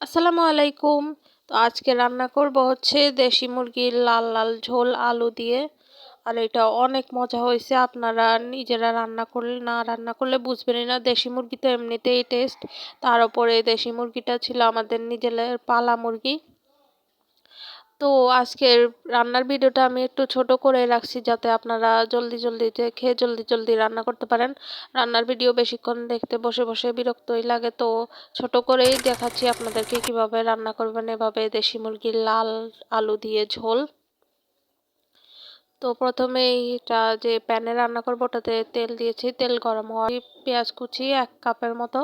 আসসালামু আলাইকুম। তো আজকে রান্না করব হচ্ছে দেশি মুরগির লাল লাল ঝোল আলু দিয়ে। আর এটা অনেক মজা হয়েছে, আপনারা নিজেরা রান্না করলে, না রান্না করলে বুঝবেনই না। দেশি মুরগি তো এমনিতেই টেস্ট তার উপরে দেশি মুরগিটা ছিল আমাদের নিজেদের পালা মুরগি। তো আজকের রান্নার ভিডিওটা আমি একটু ছোট করে রাখছি যাতে আপনারা জলদি জলদি খেয়ে জলদি জলদি রান্না করতে পারেন। রান্নার ভিডিও বেশিক্ষণ দেখতে বসে বসে বিরক্তই লাগে। তো ছোট করেই দেখাচ্ছি আপনাদেরকে কীভাবে রান্না করবেন। এভাবে দেশি মুরগির লাল আলু দিয়ে ঝোল। তো প্রথমে এটা যে প্যানে রান্না করব, ওটাতে তেল দিয়েছি। তেল গরম হওয়ার পেঁয়াজ কুচি এক কাপের মতো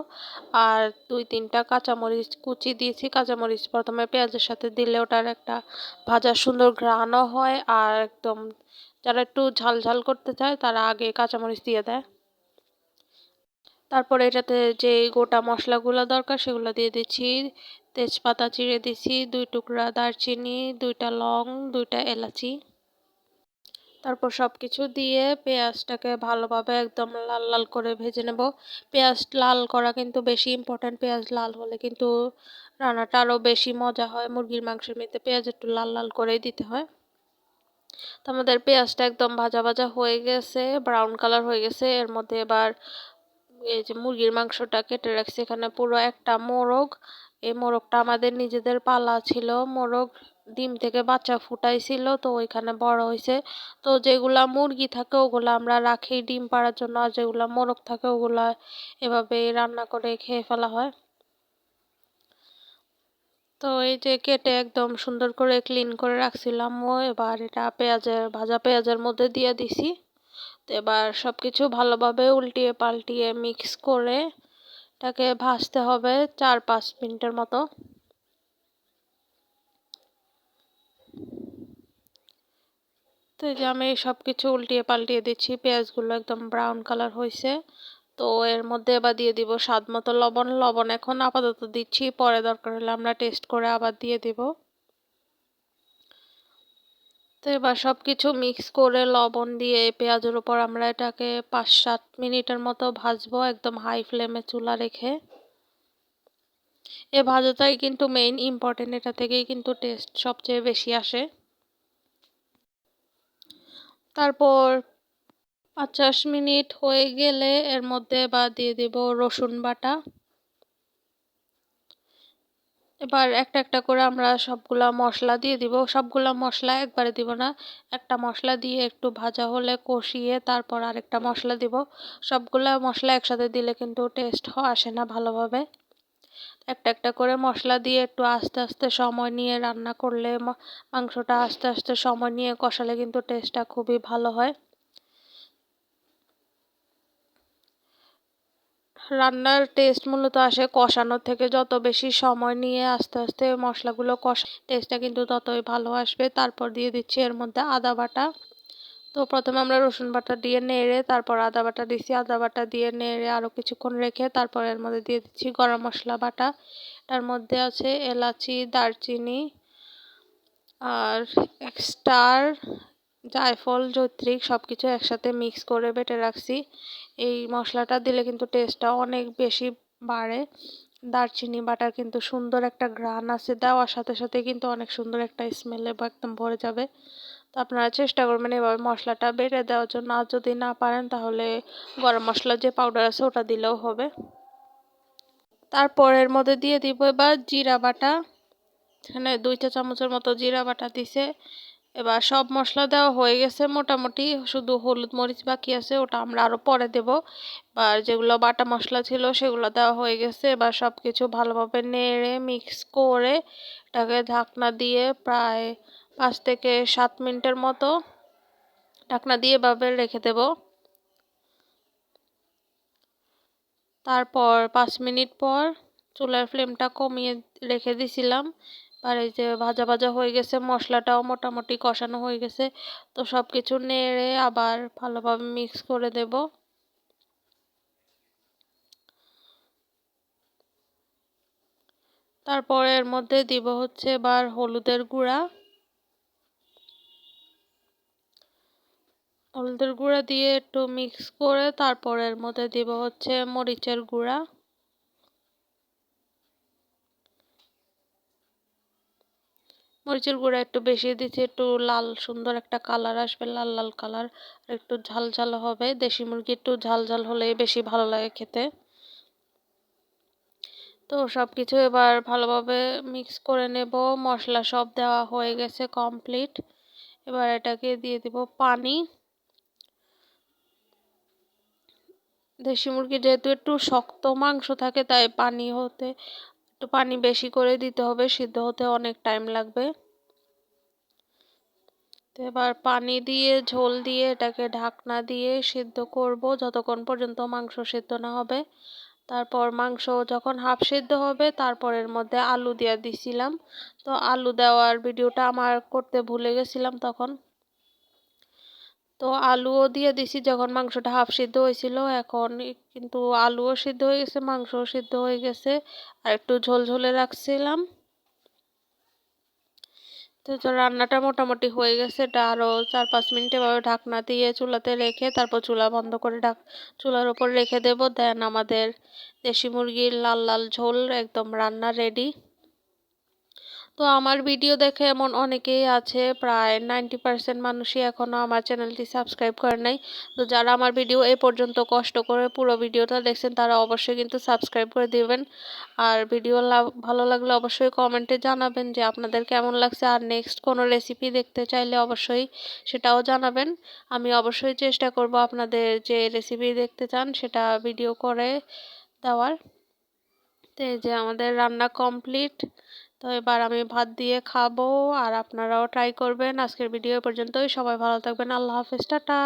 আর দুই তিনটা কাঁচামরিচ কুচি দিয়েছি। কাঁচামরিচ প্রথমে পেঁয়াজের সাথে দিলে ওটার একটা ভাজা সুন্দর ঘ্রাণও হয় আর একদম যারা একটু ঝাল ঝাল করতে চায়, তারা আগে কাঁচামরিচ দিয়ে দেয়। তারপরে এটাতে যে গোটা মশলাগুলো দরকার, সেগুলো দিয়ে দিচ্ছি। তেজপাতা চিড়ে দিচ্ছি, দুই টুকরা দারচিনি, দুইটা লং, দুইটা এলাচি। তারপর সব কিছু দিয়ে পেঁয়াজটাকে ভালোভাবে একদম লাল লাল করে ভেজে নেব। পেঁয়াজ লাল করা কিন্তু বেশি ইম্পর্ট্যান্ট পেঁয়াজ লাল হলে কিন্তু রান্নাটা আরও বেশি মজা হয়। মুরগির মাংসের মধ্যে পেঁয়াজ একটু লাল লাল করেই দিতে হয়। তো আমাদের পেঁয়াজটা একদম ভাজা ভাজা হয়ে গেছে ব্রাউন কালার হয়ে গেছে। এর মধ্যে এবার এই যে মুরগির মাংসটা কেটে রাখছি। এখানে পুরো একটা মোরগ এই মোরগটা আমাদের নিজেদের পালা ছিল। মোরগ ডিম থেকে বাচ্চা ফুটাইছিল, তো ওইখানে বড় হয়েছে তো যেগুলা মুরগি থাকে ওগুলো আমরা রাখি ডিম পাড়ার জন্য, আর যেগুলা মোরগ থাকে ওগুলা এভাবে রান্না করে খেয়ে ফেলা হয়। তো এই যে কেটে একদম সুন্দর করে ক্লিন করে রাখছিলাম। ও এবার এটা পেঁয়াজের, ভাজা পেঁয়াজের মধ্যে দিয়ে দিছি। তো এবার সব কিছু ভালোভাবে উল্টিয়ে পাল্টিয়ে মিক্স করে এটাকে ভাজতে হবে চার পাঁচ মিনিটের মতো। তো এই যে আমি সব কিছু উল্টিয়ে পাল্টিয়ে দিচ্ছি, পেঁয়াজগুলো একদম ব্রাউন কালার হয়েছে। তো এর মধ্যে এবার দিয়ে দিব স্বাদ মতো লবণ। লবণ এখন আপাতত দিচ্ছি, পরে দরকার হলে আমরা টেস্ট করে আবার দিয়ে দিব। তো এবার সব কিছু মিক্স করে লবণ দিয়ে পেঁয়াজের উপর আমরা এটাকে পাঁচ সাত মিনিটের মতো ভাজবো একদম হাই ফ্লেমে চুলা রেখে। এ ভাজাটাই কিন্তু মেইন ইম্পর্টেন্ট এটা থেকেই কিন্তু টেস্ট সবচেয়ে বেশি আসে। তারপর পঞ্চাশ মিনিট হয়ে গেলে এর মধ্যে বা দিয়ে দেব রসুন বাটা। এবার একটা একটা করে আমরা সবগুলা মশলা দিয়ে দিব। সবগুলা মশলা একবারে দিব না। একটা মশলা দিয়ে একটু ভাজা হলে কষিয়ে তারপর আরেকটা মশলা দিব। সবগুলা মশলা একসাথে দিলে কিন্তু টেস্ট আসে না ভালোভাবে। একটা একটা করে মশলা দিয়ে একটু আস্তে আস্তে সময় নিয়ে রান্না করলে মাংসটা আস্তে আস্তে সময় নিয়ে কষালে কিন্তু টেস্টটা খুবই ভালো হয়। রান্নার টেস্ট মূলত আসে কষানোর থেকে। যত বেশি সময় নিয়ে আস্তে আস্তে মশলাগুলো কষা টেস্টটা কিন্তু ততই ভালো আসবে। তারপর দিয়ে দিচ্ছি এর মধ্যে আদা বাটা। তো প্রথমে আমরা রসুন বাটা দিয়ে নেড়ে, তারপর আদা বাটা দিচ্ছি আদা বাটা দিয়ে নেড়ে আরও কিছুক্ষণ রেখে, তারপর এর মধ্যে দিয়ে দিচ্ছি গরম মশলা বাটা। তার মধ্যে আছে এলাচি, দারচিনি আর স্টার জায়ফল, জৈত্রিক সব কিছু একসাথে মিক্স করে বেটে রাখছি। এই মশলাটা দিলে কিন্তু টেস্টটা অনেক বেশি বাড়ে। দারচিনি, বাটার কিন্তু সুন্দর একটা ঘ্রাণ আছে, দেওয়ার সাথে সাথে কিন্তু অনেক সুন্দর একটা স্মেলে বা একদম ভরে যাবে। তো আপনারা চেষ্টা করবেন এভাবে মশলাটা বেটে দেওয়ার জন্য। আর যদি না পারেন তাহলে গরম মশলার যে পাউডার আছে ওটা দিলেও হবে। তারপর এর মধ্যে দিয়ে দিব এবার জিরা বাটা। এখানে দুই চা চামচের মতো জিরা বাটা দিছে। এবার সব মশলা দেওয়া হয়ে গেছে মোটামুটি। শুধু হলুদ মরিচ বাকি আছে, ওটা আমরা আরও পরে দেব। এবার যেগুলো বাটা মশলা ছিল সেগুলো দেওয়া হয়ে গেছে। এবার সব কিছু ভালোভাবে নেড়ে মিক্স করে এটাকে ঢাকনা দিয়ে প্রায় পাঁচ থেকে সাত মিনিটের মতো ঢাকনা দিয়ে এভাবে রেখে দেব। তারপর পাঁচ মিনিট পর চুলার ফ্লেমটা কমিয়ে রেখে দিছিলাম। আর এই যে ভাজা ভাজা হয়ে গেছে, মশলাটাও মোটামুটি কষানো হয়ে গেছে। তো সব কিছু নেড়ে আবার ভালোভাবে মিক্স করে দেব। তারপর এর মধ্যে দিব হচ্ছে এবার হলুদের গুঁড়া। হলুদের গুঁড়া দিয়ে একটু মিক্স করে তারপর এর মধ্যে দিব হচ্ছে মরিচের গুঁড়া। মরিচের গুঁড়া একটু বেশি দিচ্ছি, একটু লাল সুন্দর একটা কালার আসবে, লাল লাল কালার। একটু ঝাল ঝাল হবে। দেশি মুরগি একটু ঝাল ঝাল হলেই বেশি ভালো লাগে খেতে। তো সব কিছু এবার ভালোভাবে মিক্স করে নেব। মশলা সব দেওয়া হয়ে গেছে কমপ্লিট এবার এটাকে দিয়ে দিব পানি। দেশি মুরগি যেহেতু একটু শক্ত মাংস থাকে, তাই পানি হতে একটু পানি বেশি করে দিতে হবে, সিদ্ধ হতে অনেক টাইম লাগবে। তো এবার পানি দিয়ে, ঝোল দিয়ে এটাকে ঢাকনা দিয়ে সিদ্ধ করব যতক্ষণ পর্যন্ত মাংস সিদ্ধ না হবে। তারপর মাংস যখন হাফ সিদ্ধ হবে, তারপর এর মধ্যে আলু দিয়ে দিছিলাম। তো আলু দেওয়ার ভিডিওটা আমার করতে ভুলে গেছিলাম তখন। তো আলুও দিয়ে দিছি যখন মাংসটা হাফ সিদ্ধ হয়েছিল, এখন কিন্তু আলুও সিদ্ধ হয়ে গেছে, মাংসও সিদ্ধ হয়ে গেছে, আর একটু ঝোল ঝোলে রাখছিলাম। তো রান্নাটা মোটামুটি হয়ে গেছে, এটা আরও চার পাঁচ মিনিট এভাবে ঢাকনা দিয়ে চুলাতে রেখে তারপর চুলা বন্ধ করে ঢাক, চুলার ওপর রেখে দেব, দেন আমাদের দেশি মুরগির লাল লাল ঝোল একদম রান্না রেডি তো আমার ভিডিও দেখে এমন অনেকেই আছে, প্রায় নাইনটি পার্সেন্ট মানুষই এখনও আমার চ্যানেলটি সাবস্ক্রাইব করে নাই। তো যারা আমার ভিডিও এ পর্যন্ত কষ্ট করে পুরো ভিডিওটা দেখছেন, তারা অবশ্যই কিন্তু সাবস্ক্রাইব করে দিবেন। আর ভিডিও ভালো লাগলে অবশ্যই কমেন্টে জানাবেন যে আপনাদের কেমন লাগছে। আর নেক্সট কোনো রেসিপি দেখতে চাইলে অবশ্যই সেটাও জানাবেন। আমি অবশ্যই চেষ্টা করব আপনাদের যে রেসিপি দেখতে চান সেটা ভিডিও করে দেওয়ার। তো এই যে আমাদের রান্না কমপ্লিট। তো এবার আমি ভাত দিয়ে খাব, আর আপনারাও ট্রাই করবেন। আজকের ভিডিও পর্যন্তই। সবাই ভালো থাকবেন। আল্লাহ হাফেজ। টাটা।